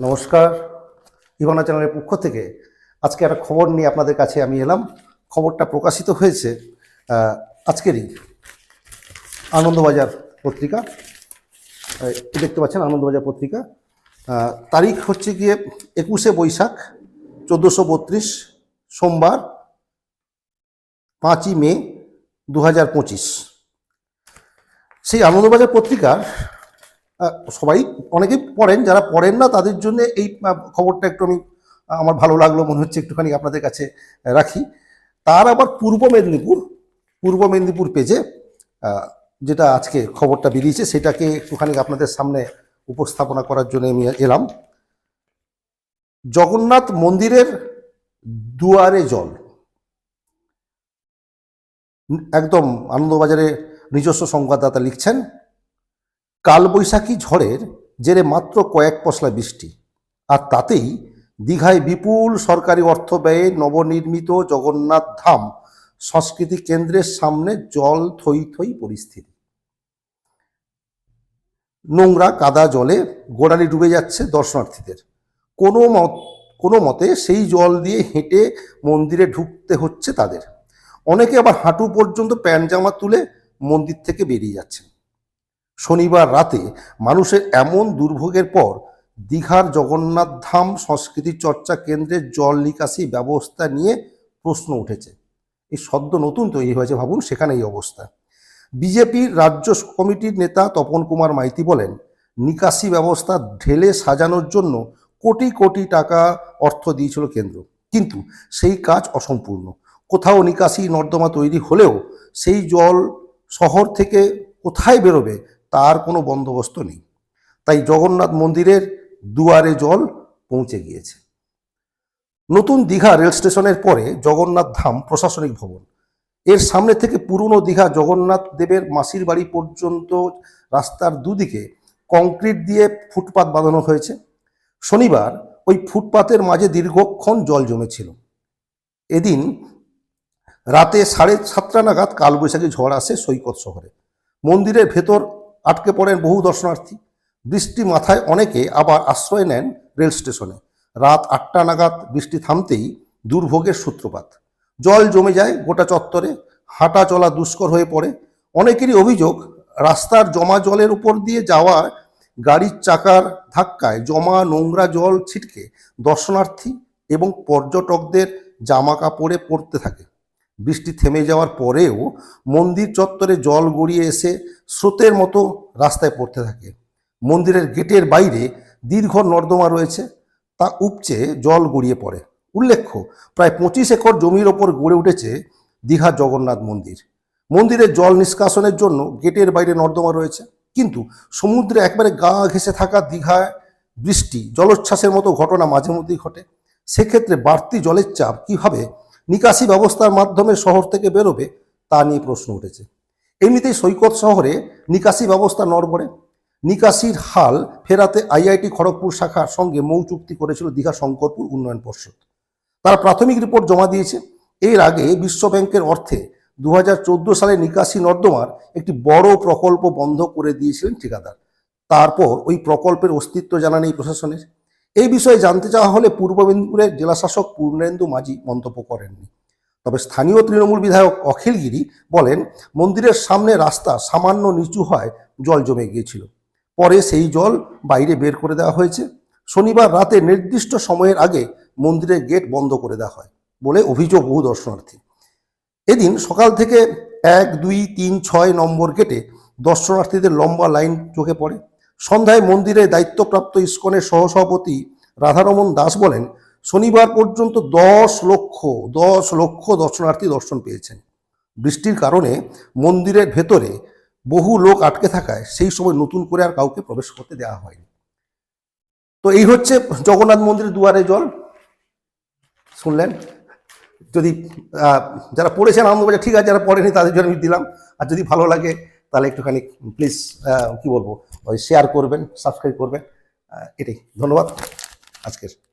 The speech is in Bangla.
নমস্কার। ইভানা চ্যানেলের পক্ষ থেকে আজকে একটা খবর নিয়ে আপনাদের কাছে আমি এলাম। খবরটা প্রকাশিত হয়েছে আজকেরই আনন্দবাজার পত্রিকা। দেখতে পাচ্ছেন আনন্দবাজার পত্রিকা। তারিখ হচ্ছে গিয়ে একুশে বৈশাখ, চোদ্দোশো বত্রিশ, সোমবার, পাঁচই মে দু হাজার পঁচিশ। সেই আনন্দবাজার পত্রিকার সবাই অনেকেই পড়েন, যারা পড়েন না তাদের জন্য এই খবরটা একটু আমি আমার ভালো লাগল, মনে হচ্ছে একটুখানি আপনাদের কাছে রাখি। তার আবার পূর্ব মেদিনীপুর পূর্ব মেদিনীপুর পেজে যেটা আজকে খবরটা বেরিয়েছে, সেটাকে একটুখানি আপনাদের সামনে উপস্থাপনা করার জন্য আমি এলাম। জগন্নাথ মন্দিরের দুয়ারে জল। একদম আনন্দবাজারে নিজস্ব সংবাদদাতা লিখছেন কালবৈশাখী ঝড়ের জেরে মাত্র কয়েক পশলা বৃষ্টি। আর তাতেই দীঘায় বিপুল সরকারি অর্থ ব্যয়ে নবনির্মিত জগন্নাথ ধাম সংস্কৃতি কেন্দ্রের সামনে জল থই থই পরিস্থিতি। নোংরা কাদা জলে গোড়ালি ডুবে যাচ্ছে দর্শনার্থীদের। কোনো মত, কোনো মতে সেই জল দিয়ে হেঁটে মন্দিরে ঢুকতে হচ্ছে তাদের। অনেকে আবার হাঁটু পর্যন্ত প্যান্ট জামা তুলে মন্দির থেকে বেরিয়ে যাচ্ছেন। শনিবার রাতে মানুষের এমন দুর্ভোগের পর দীঘার জগন্নাথ ধাম সংস্কৃতি চর্চা কেন্দ্রের জল নিকাশি ব্যবস্থা নিয়ে প্রশ্ন উঠেছে। এই সদ্য নতুন তৈরি হয়েছে ভাবুন সেখানে এই অবস্থা। বিজেপির রাজ্য কমিটির নেতা তপন কুমার মাইতি বলেন, নিকাশি ব্যবস্থা ঢেলে সাজানোর জন্য কোটি কোটি টাকা অর্থ দিয়েছিল কেন্দ্র। কিন্তু সেই কাজ অসম্পূর্ণ। কোথাও নিকাশি নর্দমা তৈরি হলেও সেই জল শহর থেকে কোথায় বেরোবে তার কোনো বন্দোবস্ত নেই। তাই জগন্নাথ মন্দিরের দুয়ারে জল পৌঁছে গিয়েছে। নতুন দীঘা রেল স্টেশনের পরে জগন্নাথ ধাম প্রশাসনিক ভবন। এর সামনে থেকে পুরনো দীঘা জগন্নাথ দেবের মাসির বাড়ি পর্যন্ত রাস্তার দুদিকে কংক্রিট দিয়ে ফুটপাত বাঁধানো হয়েছে। শনিবার ওই ফুটপাতের মাঝে দীর্ঘক্ষণ জল জমেছিল। এদিন রাতে সাড়ে সাতটা নাগাদ কালবৈশাখী ঝড় আসে সৈকত শহরে। মন্দিরের ভেতর আটকে পড়েন বহু দর্শনার্থী। বৃষ্টি মাথায় অনেকে আবার আশ্রয় নেন রেল স্টেশনে। রাত আটটা নাগাদ বৃষ্টি থামতেই দুর্ভোগের সূত্রপাত। জল জমে যায় গোটা চত্বরে, হাঁটা চলা দুষ্কর হয়ে পড়ে। অনেকেরই অভিযোগ, রাস্তার জমা জলের উপর দিয়ে যাওয়া গাড়ির চাকার ধাক্কায় জমা নোংরা জল ছিটকে দর্শনার্থী এবং পর্যটকদের জামা কাপড়ে পড়তে থাকে। বৃষ্টি থেমে যাওয়ার পরেও মন্দির চত্বরে জল গড়িয়ে এসে স্রোতের মতো রাস্তায় পড়তে থাকে। মন্দিরের গেটের বাইরে দীর্ঘ নর্দমা রয়েছে, তা উপচে জল গড়িয়ে পড়ে। উল্লেখ্য, প্রায় পঁচিশ একর জমির ওপর গড়ে উঠেছে দীঘা জগন্নাথ মন্দির। মন্দিরের জল নিষ্কাশনের জন্য গেটের বাইরে নর্দমা রয়েছে, কিন্তু সমুদ্রে একবারে গা ঘেঁষে থাকা দীঘায় বৃষ্টি, জলোচ্ছ্বাসের মতো ঘটনা মাঝে মধ্যেই ঘটে। সেক্ষেত্রে বাড়তি জলের চাপ কীভাবে নিকাশি ব্যবস্থার মাধ্যমে শহর থেকে বেরোবে তা নিয়ে প্রশ্ন উঠেছে। এমনিতেই সৈকত শহরে নিকাশি ব্যবস্থা নড়বড়ে। নিকাশির হাল ফেরাতে আইআইটি খড়গপুর শাখার সঙ্গে মৌ চুক্তি করেছিল দীঘা শঙ্করপুর উন্নয়ন পর্ষদ। তারা প্রাথমিক রিপোর্ট জমা দিয়েছে। এর আগে বিশ্ব ব্যাংকের অর্থে দু হাজার চোদ্দ সালে নিকাশি নর্দমার একটি বড় প্রকল্প বন্ধ করে দিয়েছিলেন ঠিকাদার। তারপর ওই প্রকল্পের অস্তিত্ব জানা নেই প্রশাসনের। এই বিষয়ে জানতে চাওয়া হলে পূর্ব মেদিনীপুরের জেলাশাসক পূর্ণেন্দু মাঝি মন্তব্য করেননি। তবে স্থানীয় তৃণমূল বিধায়ক অখিল গিরি বলেন, মন্দিরের সামনে রাস্তা সামান্য নিচু হয় জল জমে গিয়েছিল। পরে সেই জল বাইরে বের করে দেওয়া হয়েছে। শনিবার রাতে নির্দিষ্ট সময়ের আগে মন্দিরের গেট বন্ধ করে দেওয়া হয় বলে অভিযোগ বহু দর্শনার্থী। এদিন সকাল থেকে এক, দুই, তিন, ছয় নম্বর গেটে দর্শনার্থীদের লম্বা লাইন চোখে পড়ে। সন্ধ্যায় মন্দিরে দায়িত্বপ্রাপ্ত ইস্কনের সহসভাপতি রাধারমন দাস বলেন, শনিবার পর্যন্ত দশ লক্ষ দশ লক্ষ দর্শনার্থী দর্শন পেয়েছেন। বৃষ্টির কারণে মন্দিরের ভেতরে বহু লোক আটকে থাকায় সেই সময় নতুন করে আর কাউকে প্রবেশ করতে দেওয়া হয়নি। তো এই হচ্ছে জগন্নাথ মন্দিরের দুয়ারে জল। শুনলেন? যদি যারা পড়েছেন আনন্দবাজার ঠিক আছে, যারা পড়েনি তাদের জন্য আমি দিলাম। আর যদি ভালো লাগে তাহলে একটুখানি প্লিজ কি বলব? ওই শেয়ার করবেন সাবস্ক্রাইব করবেন। এটাই। ধন্যবাদ। আজকের।